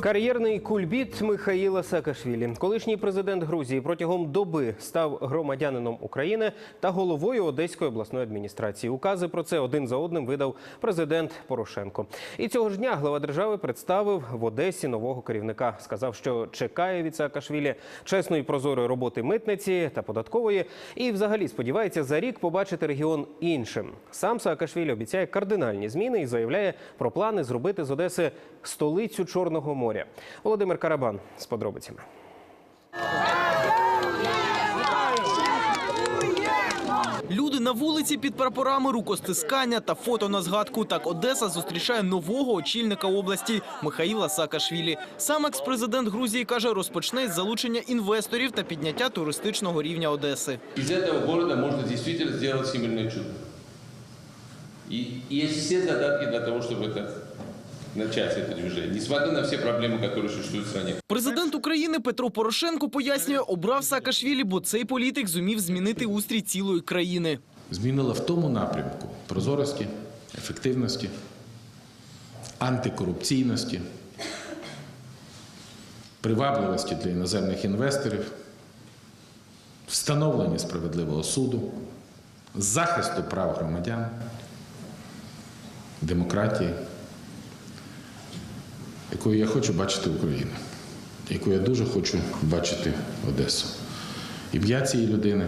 Кар'єрний кульбіт Михаїла Саакашвілі. Колишній президент Грузії протягом доби став громадянином України та головою Одеської обласної адміністрації. Укази про це один за одним видав президент Порошенко. І цього ж дня глава держави представив в Одесі нового керівника. Сказав, що чекає від Саакашвілі чесної прозорої роботи митниці та податкової. І, взагалі, сподівається за рік побачити регіон іншим. Сам Саакашвілі обіцяє кардинальні зміни і заявляє про плани зробити з Одеси столицю Чорного моря Володимир Карабан з подробицями. Люди на вулиці під прапорами, рукостискання та фото на згадку. Так Одеса зустрічає нового очільника області Михаїла Саакашвілі. Сам екс-президент Грузії каже, розпочне з залучення інвесторів та підняття туристичного рівня Одеси. Из этого города можно действительно сделать всемирное чудо. И есть все задатки для того, чтобы это начать это движение, несмотря на все проблемы, которые существуют в стране. Президент України Петро Порошенко пояснює, обрав Саакашвілі, бо цей політик зумів змінити устрій цілої країни. змінила в тому напрямку прозорості, ефективності, антикорупційності, привабливості для іноземних інвесторів, встановлення справедливого суду, захисту прав громадян, демократії, якою я хочу бачити Україну, яку я дуже хочу бачити Одесу. Ім'я цієї людини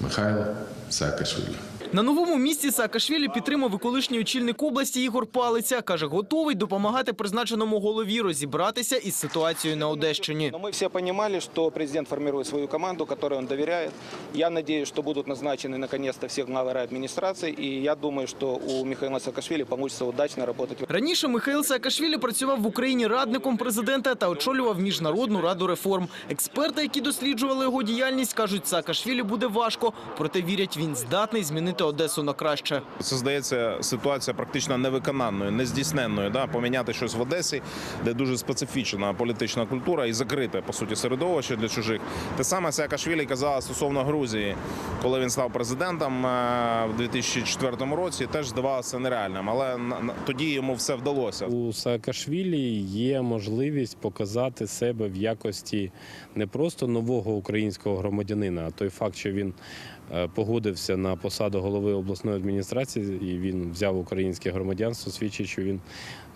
Михайло Саакашвілі. На новому місці Саакашвілі підтримав і колишній очільник області Ігор Палиця. Каже, готовий допомагати призначеному голові розібратися із ситуацією на Одещині. Но мы все понимали, что президент формирует свою команду, которой он доверяет. Я надеюсь, что будут назначены наконец-то все главы администрации. И я думаю, что у Михаила Саакашвили получится удачно работать. Раніше Михаил Саакашвілі працював в Україні радником президента та очолював міжнародну раду реформ. Експерти, які досліджували його діяльність, кажуть, Саакашвілі буде важко, проте вірять, він здатний змінити Одесу на краще. Це здається ситуація практично невиконанною, нездійсненною. Да? Поміняти щось в Одесі, де дуже специфічна політична культура і закрите по суті середовище для чужих. Те саме Саакашвілі казала стосовно Грузії, коли він став президентом е, в 2004 році. Теж здавалося нереальним, але тоді йому все вдалося. У Саакашвілі є можливість показати себе в якості не просто нового українського громадянина, а той факт, що він е, погодився на посаду голови обласної адміністрації і він взяв українське громадянство, свідчить, що він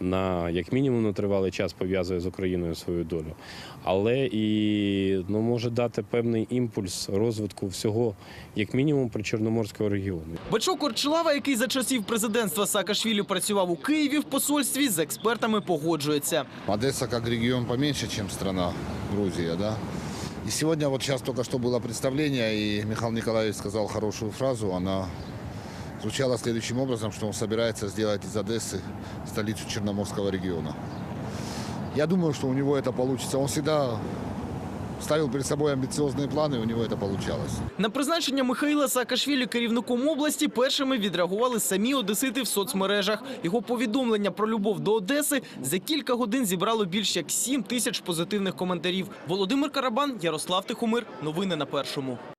на як мінімум на тривалий час пов'язує з Україною свою долю, але і ну, може дати певний імпульс розвитку всього, як мінімум, причорноморського регіону. Бачок Орчлава, який за часів президентства Саакашвілі працював у Києві в посольстві, з експертами погоджується. Одесса как регион поменьше, чем страна Грузия, да. И сегодня вот сейчас только что было представление, и Михаил Николаевич сказал хорошую фразу, она звучала следующим образом, что он собирается сделать из Одессы столицу Черноморского региона. Я думаю, что у него это получится. Он всегда ставил перед собой амбициозные планы, и у него это получалось. На призначення Михаїла Саакашвілі керівником області першими відреагували самі одесити в соцмережах. Його повідомлення про любов до Одеси за кілька годин зібрало більш як 7 тисяч позитивних коментарів. Володимир Карабан, Ярослав Тихомир. Новини на першому.